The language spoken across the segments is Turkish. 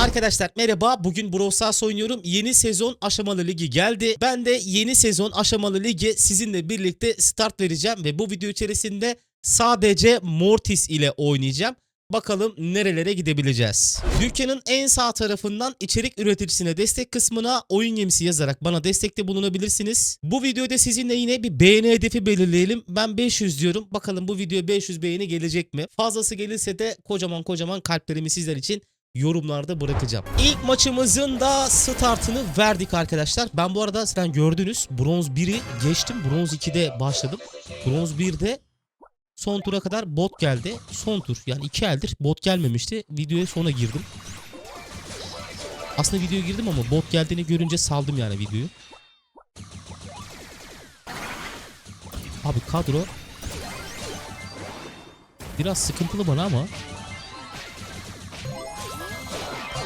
Arkadaşlar merhaba. Bugün Brawl oynuyorum. Yeni sezon aşamalı ligi geldi. Ben de yeni sezon aşamalı ligi sizinle birlikte start vereceğim ve bu video içerisinde sadece Mortis ile oynayacağım. Bakalım nerelere gidebileceğiz. Dükkanın en sağ tarafından içerik üreticisine destek kısmına oyun gemisi yazarak bana destekte bulunabilirsiniz. Bu videoda sizinle yine bir beğeni hedefi belirleyelim. Ben 500 diyorum. Bakalım bu videoya 500 beğeni gelecek mi? Fazlası gelirse de kocaman kocaman kalplerimi sizler için yorumlarda bırakacağım. İlk maçımızın da startını verdik arkadaşlar. Ben bu arada zaten gördünüz bronz 1'i geçtim. Bronz 2'de başladım. Bronz 1'de son tura kadar bot geldi. Son tur yani 2 eldir bot gelmemişti. Videoya sonra girdim. Aslında videoya girdim ama bot geldiğini görünce saldım yani videoyu. Abi kadro biraz sıkıntılı bana ama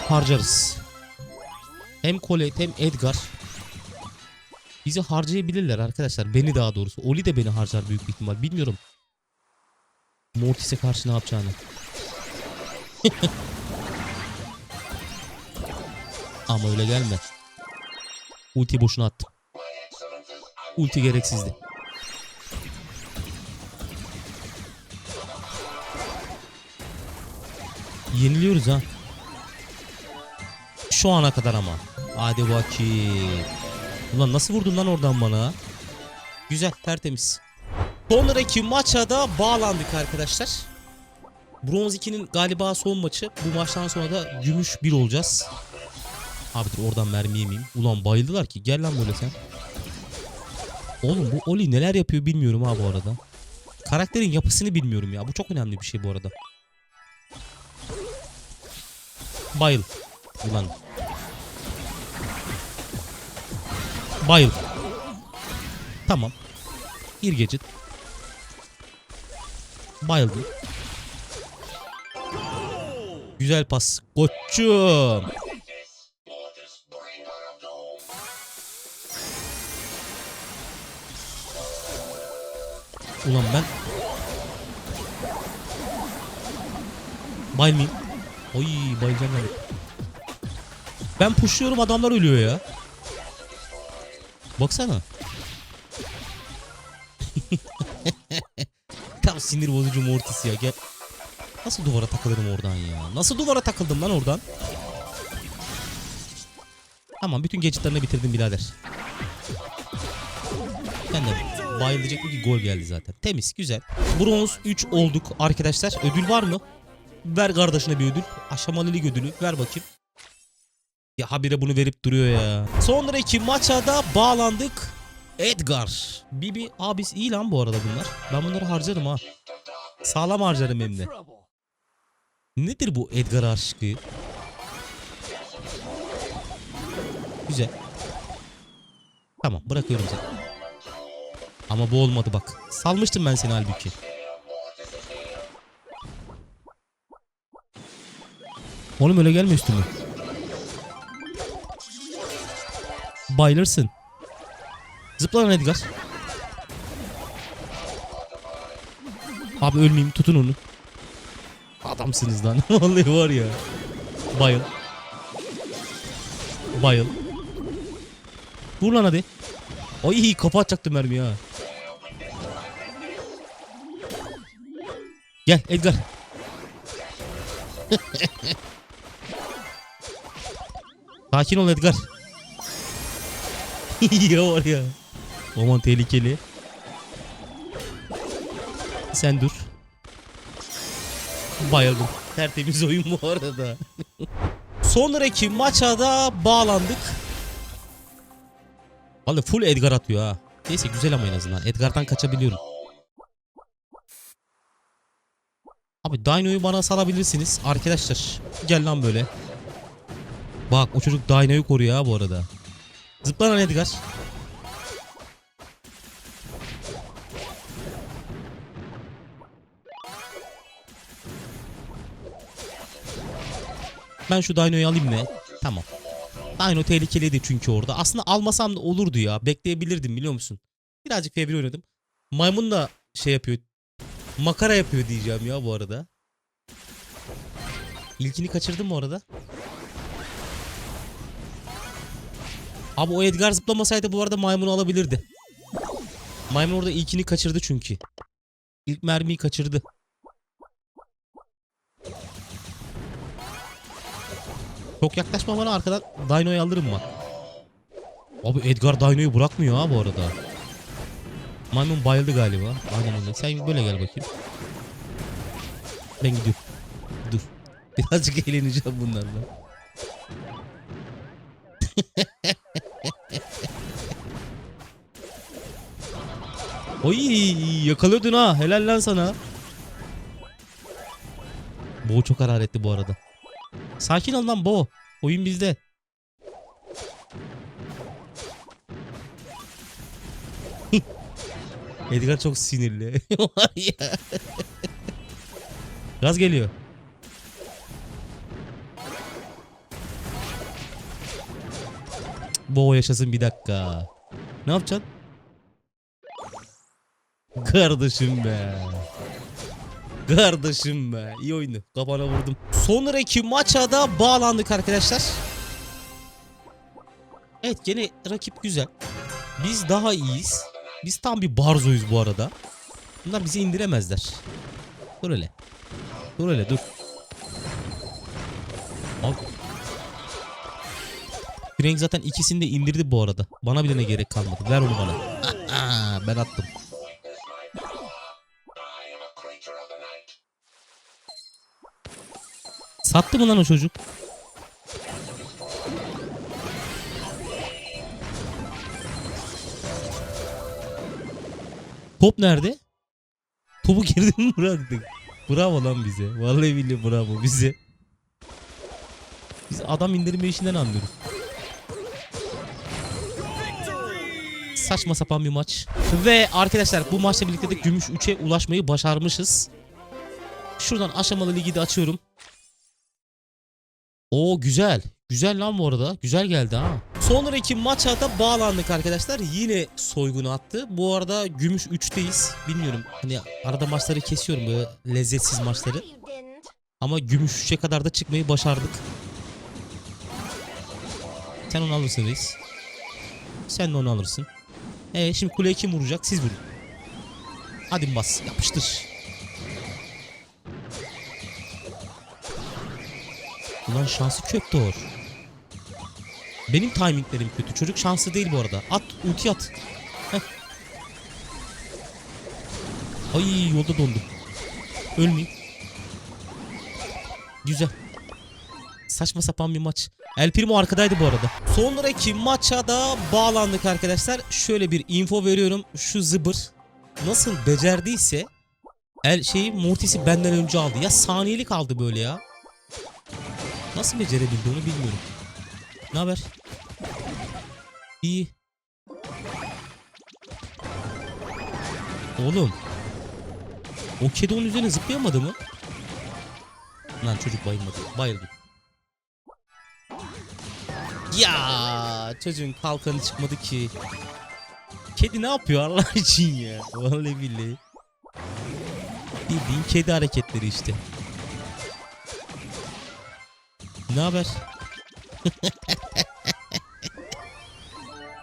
harcarız. Hem Colette hem Edgar bizi harcayabilirler arkadaşlar. Beni daha doğrusu. Oli de beni harcar büyük bir ihtimal. Bilmiyorum. Mortis'e karşı ne yapacağını. Ama öyle gelme. Ulti boşuna attım. Ulti gereksizdi. Yeniliyoruz ha. Şu ana kadar ama. Hadi bakayım. Ulan nasıl vurdun lan oradan bana? Güzel tertemiz. Sonraki maça da bağlandık arkadaşlar. Bronz 2'nin galiba son maçı. Bu maçtan sonra da gümüş 1 olacağız. Abi dur oradan mermi yemeyeyim. Ulan bayıldılar ki. Gel lan böyle sen. Oğlum bu Oli neler yapıyor bilmiyorum ha bu arada. Karakterin yapısını bilmiyorum ya. Bu çok önemli bir şey bu arada. Bayıl. Ulan. Bayıl. Tamam. Bir gecit. Bayıldım. Güzel pas. Koçum. Ulan ben Bayılmayayım. Oy bayılacağım yani. Ben pushluyorum adamlar ölüyor ya. Baksana. Tam sinir bozucu Mortis ya gel. Nasıl duvara takılırım oradan ya? Nasıl duvara takıldım lan oradan? Tamam bütün gadgetlarını bitirdim birader. Ben de bayılacak bir gol geldi zaten. Temiz güzel. Bronz 3 olduk arkadaşlar. Ödül var mı? Ver kardeşine bir ödül. Aşamalı lig ödülü. Ver bakayım. Ya habire bunu verip duruyor ya. Sonraki maça da bağlandık. Edgar. Bibi abis iyi lan bu arada bunlar. Ben bunları harcarım ha. Sağlam harcarım hem de. Nedir bu Edgar aşkı? Güzel. Tamam bırakıyorum seni. Ama bu olmadı bak. Salmıştım ben seni halbuki. Oğlum öyle gelme üstüme. Bayılırsın. Zıpla lan Edgar. Abi ölmeyeyim tutun onu. Adamsınız lan. Vallahi var ya. Bayıl. Bayıl. Vur lan hadi. Ay kafa atacaktı mermi ha. Gel Edgar. Sakin ol Edgar. Ya var ya. Aman tehlikeli. Sen dur. Bayıldım. Tertemiz oyun bu arada. Sonraki maça da bağlandık. Vallahi full Edgar atıyor ha. Neyse güzel ama en azından. Edgar'dan kaçabiliyorum. Abi Dino'yu bana salabilirsiniz. Arkadaşlar gel lan böyle. Bak o çocuk Dino'yu koruyor ha bu arada. Zıpla lan Edgar. Ben şu Dino'yu alayım mı? Tamam. Dino tehlikeliydi çünkü orada. Aslında almasam da olurdu ya. Bekleyebilirdim biliyor musun? Birazcık fevri oynadım. Maymun da şey yapıyor. Makara yapıyor diyeceğim ya bu arada. İlkini kaçırdım mı orada? Abi o Edgar zıplamasaydı bu arada maymunu alabilirdi. Maymun orada ilkini kaçırdı çünkü. İlk mermiyi kaçırdı. Çok yaklaşma bana arkadan Dino'yu alırım bak. Abi Edgar Dino'yu bırakmıyor ha bu arada. Maymun bayıldı galiba. Aynen öyle. Sen böyle gel bakayım. Ben gidiyorum. Dur. Birazcık eğleneceğim bunlarla. Oy yakalıyordun ha. Helal lan sana. Bo çok hararetli bu arada. Sakin ol lan Bo. Oyun bizde. Edgar çok sinirli. Var. Gaz geliyor. Bo yaşasın bir dakika. Ne yapacaksın? Kardeşim be. Kardeşim be. İyi oyundu. Kafana vurdum. Sonraki maça da bağlandık arkadaşlar. Evet gene rakip güzel. Biz daha iyiyiz. Biz tam bir barzoyuz bu arada. Bunlar bizi indiremezler. Dur öyle. Dur öyle dur. Abi. Frank zaten ikisini de indirdi bu arada. Bana bile ne gerek kalmadı. Ver onu bana. ben attım. Sattı mı lan o çocuk? Top nerede? Topu geride mi bıraktık? Bravo lan bize. Vallahi billahi bravo bize. Biz adam indirme işinden anlıyoruz. Saçma sapan bir maç. Ve arkadaşlar bu maçla birlikte de gümüş 3'e ulaşmayı başarmışız. Şuradan aşamalı ligi de açıyorum. Oo güzel. Güzel lan bu arada. Güzel geldi ha. Sonraki maça da bağlandık arkadaşlar. Yine soygunu attı. Bu arada gümüş 3'teyiz. Bilmiyorum. Hani arada maçları kesiyorum böyle lezzetsiz maçları. Ama gümüş 3'e kadar da çıkmayı başardık. Sen onu alırsın reis. Sen de onu alırsın. Evet şimdi kuleye kim vuracak? Siz vurun. Hadi bas. Yapıştır. Ulan şansı kötü Benim timinglerim kötü. Çocuk şanslı değil bu arada. At ulti at. Ay yolda dondum. Ölmeyeyim. Güzel. Saçma sapan bir maç. El Primo arkadaydı bu arada. Sonraki maça da bağlandık arkadaşlar. Şöyle bir info veriyorum. Şu zıbır nasıl becerdiyse el şeyi Mortis'i benden önce aldı. Ya saniyelik aldı böyle ya. Nasıl becerebildi onu bilmiyorum. Ne haber? İyi. Oğlum. O kedi onun üzerine zıplayamadı mı? Lan çocuk bayılmadı. Bayıldı. Ya çocuğun kalkanı çıkmadı ki. Kedi ne yapıyor Allah için ya? Vallahi billahi. Bildiğin kedi hareketleri işte. Ne haber?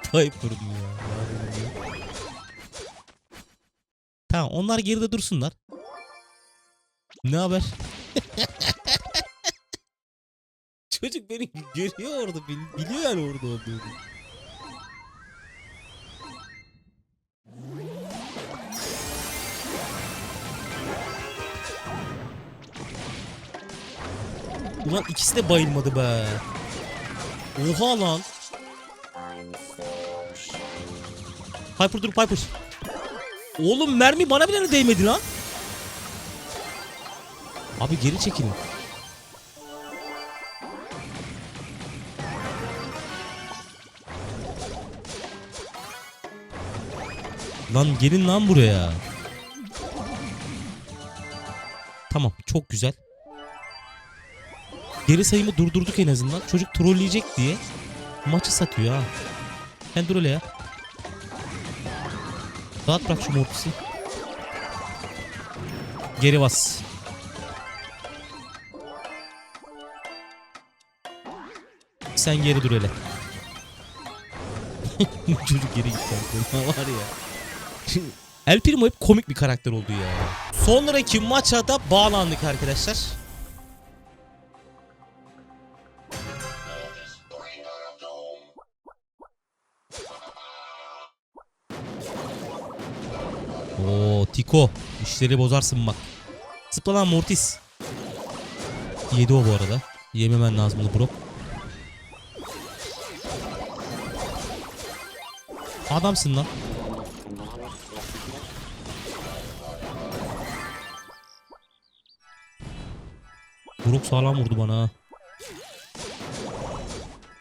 Piper'ım ya. Tamam onlar geride dursunlar. Ne haber? Çocuk beni görüyor orada. Biliyor yani orada olduğunu. Ulan ikisi de bayılmadı be. Oha lan. Piper dur Piper. Oğlum mermi bana bile değmedi lan. Abi geri çekilin. Lan gelin lan buraya. Tamam çok güzel. Geri sayımı durdurduk en azından. Çocuk trolleyecek diye maçı satıyor ha. Sen dur öyle ya. Rahat bırak şu mortisi. Geri bas. Sen geri dur öyle. Çocuk geri gitti. var ya. El Primo hep komik bir karakter oldu ya. Sonraki maça da bağlandık arkadaşlar. Oo Tiko. işleri bozarsın bak. Zıpla Mortis. Yedi o bu arada. Yememen lazım bunu Brock. Adamsın lan. Brock sağlam vurdu bana.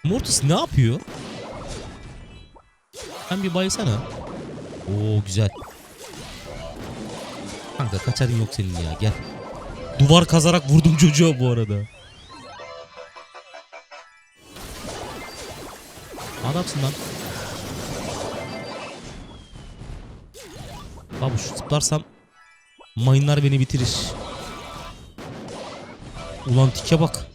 Mortis ne yapıyor? Sen bir baysana. Oo güzel. Kanka kaçarın yok senin ya gel. Duvar kazarak vurdum çocuğa bu arada. Adamsın lan. Abi şu zıplarsam mayınlar beni bitirir. Ulan tike bak.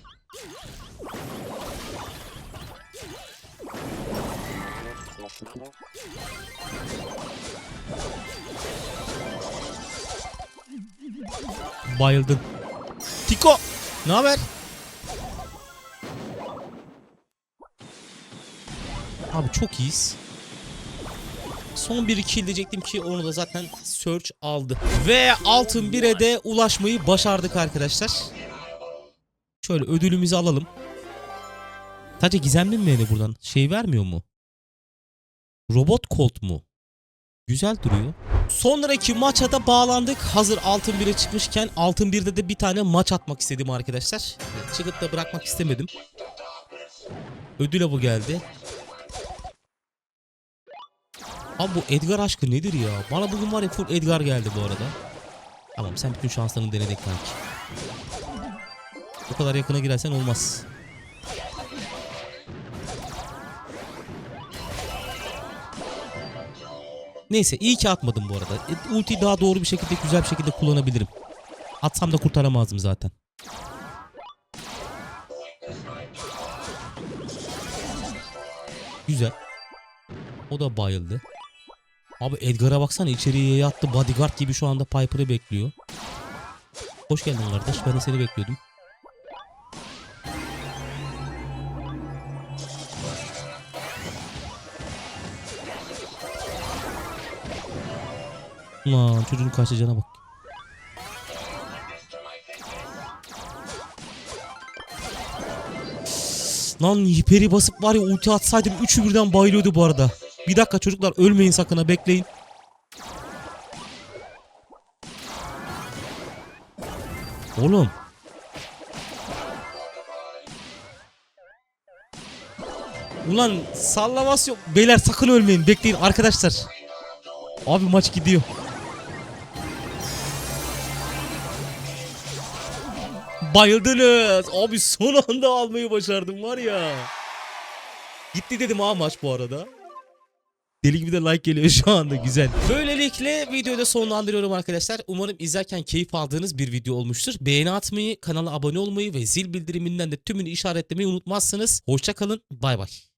Bayıldın. Tiko, ne haber? Abi çok iyiyiz. Son 1 kill diyecektim ki onu da zaten Search aldı. Ve altın 1'e de ulaşmayı başardık arkadaşlar. Şöyle ödülümüzü alalım. Sadece gizemli mi yani buradan? Şey vermiyor mu? Robot Colt mu? Güzel duruyor. Sonraki maça da bağlandık. Hazır altın 1'e çıkmışken altın 1'de de bir tane maç atmak istedim arkadaşlar. Çıkıp da bırakmak istemedim. Ödüle bu geldi. Abi bu Edgar aşkı nedir ya? Bana bugün var ya full Edgar geldi bu arada. Tamam sen bütün şanslarını denedin kanki. Bu kadar yakına girersen olmaz. Neyse iyi ki atmadım bu arada. E, Ultiyi daha doğru bir şekilde güzel bir şekilde kullanabilirim. Atsam da kurtaramazdım zaten. Güzel. O da bayıldı. Abi Edgar'a baksana içeriye yattı. Bodyguard gibi şu anda Piper'ı bekliyor. Hoş geldin kardeş. Ben seni bekliyordum. Ulan çocuğun kaçacağına bak. Lan hiperi basıp var ya ulti atsaydım üçü birden bayılıyordu bu arada. Bir dakika çocuklar ölmeyin sakın ha bekleyin. Oğlum. Ulan sallaması yok. Beyler sakın ölmeyin. Bekleyin arkadaşlar. Abi maç gidiyor. Bayıldınız. Abi son anda almayı başardım var ya. Gitti dedim ha maç bu arada. Deli gibi de like geliyor şu anda güzel. Böylelikle videoyu da sonlandırıyorum arkadaşlar. Umarım izlerken keyif aldığınız bir video olmuştur. Beğeni atmayı, kanala abone olmayı ve zil bildiriminden de tümünü işaretlemeyi unutmazsınız. Hoşçakalın, bay bay.